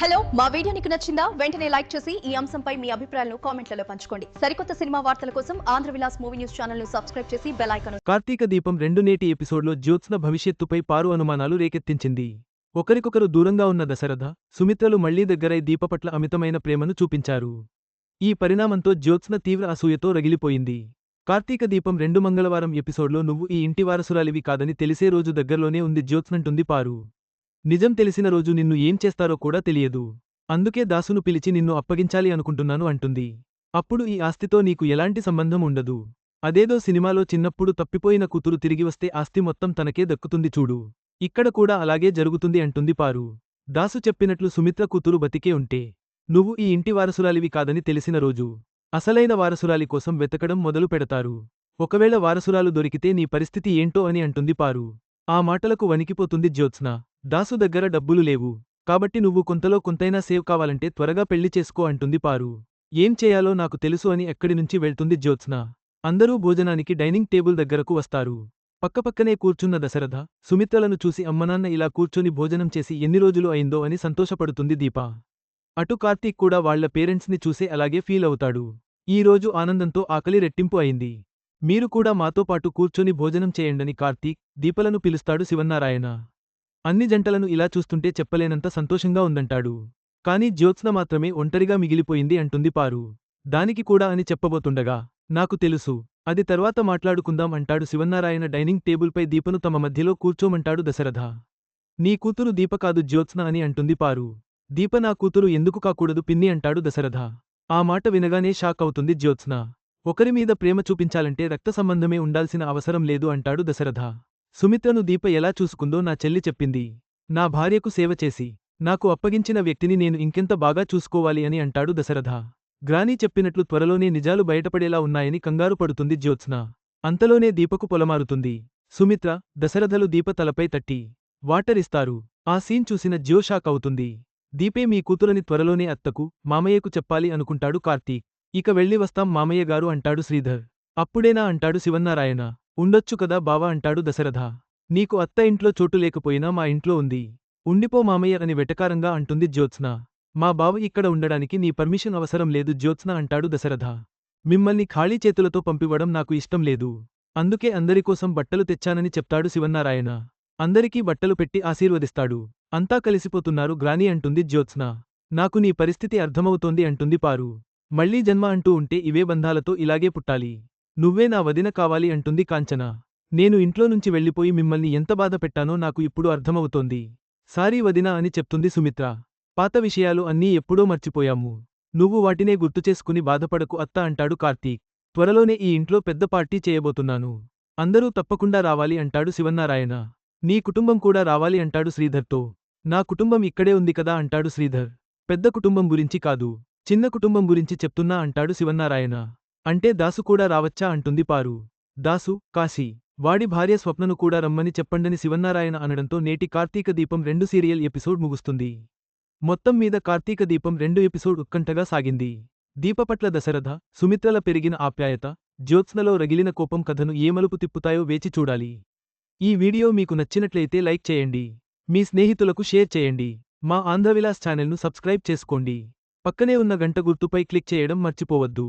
Hello మా video నీకు నచ్చిందా? వెంటనే లైక్ చేసి ఈ అంశంపై మీ అభిప్రాయాలను కామెంట్లలో పంచుకోండి. సరికొత్త సినిమా వార్తల కోసం ఆంధ్ర విలాస్ మూవీ న్యూస్ ఛానల్ను సబ్స్క్రైబ్ చేసి బెల్ ఐకాన్ కార్తీక దీపం రెండు నేటి ఎపిసోడ్లో జ్యోత్స్న భవిష్యత్తుపై పారు అనుమానాలు రేకెత్తించింది. ఒకరికొకరు దూరంగా ఉన్న దశరథ సుమిత్రలు మళ్ళీ దగ్గరై దీప పట్ల అమితమైన ప్రేమను చూపించారు. ఈ పరిణామంతో జ్యోత్స్న తీవ్ర అసూయతో రగిలిపోయింది. కార్తీక దీపం రెండు మంగళవారం ఎపిసోడ్లో నువ్వు ఈ ఇంటి వారసురాలివి కాదని తెలిసే రోజు దగ్గరలోనే ఉంది జ్యోత్స్నంటుంది పారు. నిజం తెలిసిన రోజు నిన్ను ఏం చేస్తారో కూడా తెలియదు. అందుకే దాసును పిలిచి నిన్ను అప్పగించాలి అనుకుంటున్నాను అంటుంది. అప్పుడు ఈ ఆస్తితో నీకు ఎలాంటి సంబంధం ఉండదు. అదేదో సినిమాలో చిన్నప్పుడు తప్పిపోయిన కూతురు తిరిగి వస్తే ఆస్తి మొత్తం తనకే దక్కుతుంది చూడు. ఇక్కడ కూడా అలాగే జరుగుతుంది అంటుంది పారు. దాసు చెప్పినట్లు సుమిత్ర కూతురు బతికే ఉంటే నువ్వు ఈ ఇంటి వారసురాలివి కాదని తెలిసిన రోజు అసలైన వారసురాలి కోసం వెతకడం మొదలు పెడతారు. ఒకవేళ వారసురాలు దొరికితే నీ పరిస్థితి ఏంటో అని అంటుంది పారు. ఆ మాటలకు వణికిపోతుంది జ్యోత్స్న. దాసు దగ్గర డబ్బులు లేవు. కాబట్టి నువ్వు కొంతలో కొంతైనా సేవ్ కావాలంటే త్వరగా పెళ్ళి చేసుకో అంటుంది పారు. ఏం చేయాలో నాకు తెలుసు అని ఎక్కడి నుంచి వెళ్తుంది జ్యోత్స్న. అందరూ భోజనానికి డైనింగ్ టేబుల్ దగ్గరకు వస్తారు. పక్కపక్కనే కూర్చున్న దశరథ సుమిత్రలను చూసి అమ్మనాన్న ఇలా కూర్చొని భోజనం చేసి ఎన్ని రోజులు అయిందో అని సంతోషపడుతుంది దీప. అటు కార్తీక్ కూడా వాళ్ళ పేరెంట్స్ని చూసే అలాగే ఫీల్ అవుతాడు. ఈరోజు ఆనందంతో ఆకలి రెట్టింపు అయింది. మీరు కూడా మాతో పాటు కూర్చొని భోజనం చేయండని కార్తీక్ దీపలను పిలుస్తాడు శివన్నారాయణ. అన్ని జంటలను ఇలా చూస్తుంటే చెప్పలేనంత సంతోషంగా ఉందంటాడు. కాని జ్యోత్స్న మాత్రమే ఒంటరిగా మిగిలిపోయింది అంటుంది పారు. దానికి కూడా అని చెప్పబోతుండగా నాకు తెలుసు. అది తర్వాత మాట్లాడుకుందాం అంటాడు శివన్నారాయణ డైనింగ్ టేబుల్పై దీపను తమ మధ్యలో కూర్చోమంటాడు దశరథ. నీ కూతురు దీప కాదు జ్యోత్స్న అని అంటుంది పారు. దీప నా కూతురు ఎందుకు కాకూడదు పిన్ని అంటాడు దశరథ. ఆ మాట వినగానే షాక్ అవుతుంది జ్యోత్స్న. ఒకరి మీద ప్రేమ చూపించాలంటే రక్త సంబంధమే ఉండాల్సిన అవసరం లేదు అంటాడు దశరథ. సుమిత్రను దీప ఎలా చూసుకుందో నా చెల్లి చెప్పింది. నా భార్యకు సేవ చేసి నాకు అప్పగించిన వ్యక్తిని నేను ఇంకెంత బాగా చూసుకోవాలి అని అంటాడు దశరథ. గ్రానీ చెప్పినట్లు త్వరలోనే నిజాలు బయటపడేలా ఉన్నాయని కంగారు పడుతుంది జ్యోత్స్న. అంతలోనే దీపకు పొలమారుతుంది. సుమిత్ర దశరథలు దీప తలపై తట్టి వాటరిస్తారు. ఆ సీన్ చూసిన జ్యో షాక్ అవుతుంది. దీపే మీ కూతురని త్వరలోనే అత్తకు మామయ్యకు చెప్పాలి అనుకుంటాడు కార్తీక్. ఇక వెళ్ళి వస్తాం మామయ్య గారు అంటాడు శ్రీధర్. అప్పుడేనా అంటాడు శివన్నారాయణ. ఉండొచ్చు కదా బావా అంటాడు దశరథ. నీకు అత్త ఇంట్లో చోటు లేకపోయినా మా ఇంట్లో ఉంది. ఉండిపో మామయ్య అని వెటకారంగా అంటుంది జ్యోత్స్న. మా బావ ఇక్కడ ఉండడానికి నీ పర్మిషన్ అవసరం లేదు జ్యోత్స్న అంటాడు దశరథ. మిమ్మల్ని ఖాళీ చేతులతో పంపివ్వడం నాకు ఇష్టం లేదు. అందుకే అందరికోసం బట్టలు తెచ్చానని చెప్తాడు శివన్నారాయణ. అందరికీ బట్టలు పెట్టి ఆశీర్వదిస్తాడు. అంతా కలిసిపోతున్నారు గ్రాని అంటుంది జ్యోత్స్న. నాకు నీ పరిస్థితి అర్థమవుతోంది అంటుంది పారు. మళ్ళీ జన్మ అంటూ ఉంటే ఇవే బంధాలతో ఇలాగే పుట్టాలి. నువ్వే నా వదిన కావాలి అంటుంది కాంచన. నేను ఇంట్లో నుంచి వెళ్ళిపోయి మిమ్మల్ని ఎంత బాధ పెట్టానో నాకు ఇప్పుడు అర్థమవుతోంది. సారీ వదినా అని చెప్తుంది సుమిత్ర. పాత విషయాలు అన్నీ ఎప్పుడో మర్చిపోయాము. నువ్వు వాటినే గుర్తుచేసుకుని బాధపడకు అత్త అంటాడు కార్తీక్. త్వరలోనే ఈ ఇంట్లో పెద్ద పార్టీ చేయబోతున్నాను. అందరూ తప్పకుండా రావాలి అంటాడు శివన్నారాయణ. నీ కుటుంబం కూడా రావాలి అంటాడు శ్రీధర్తో. నా కుటుంబం ఇక్కడే ఉంది కదా అంటాడు శ్రీధర్. పెద్ద కుటుంబం గురించి కాదు. చిన్న కుటుంబం గురించి చెప్తున్నా అంటాడు శివన్నారాయణ. అంటే దాసు కూడా రావచ్చా అంటుంది పారు. దాసు కాశీ. వాడి భార్య స్వప్నను కూడా రమ్మని చెప్పండని శివన్నారాయణ అనడంతో నేటి కార్తీక దీపం రెండు సీరియల్ ఎపిసోడ్ ముగుస్తుంది. మొత్తం మీద కార్తీక దీపం రెండు ఎపిసోడ్ ఉత్కంఠగా సాగింది. దీపపట్ల దశరథ సుమిత్రల పెరిగిన ఆప్యాయత జ్యోత్స్నలో రగిలిన కోపం కథను ఏ మలుపు తిప్పుతాయో వేచి చూడాలి. ఈ వీడియో మీకు నచ్చినట్లయితే లైక్ చేయండి. మీ స్నేహితులకు షేర్ చేయండి. మా ఆంధ్రవిలాస్ ఛానల్ను సబ్స్క్రైబ్ చేసుకోండి. పక్కనే ఉన్న గంట గుర్తుపై క్లిక్ చేయడం మర్చిపోవద్దు.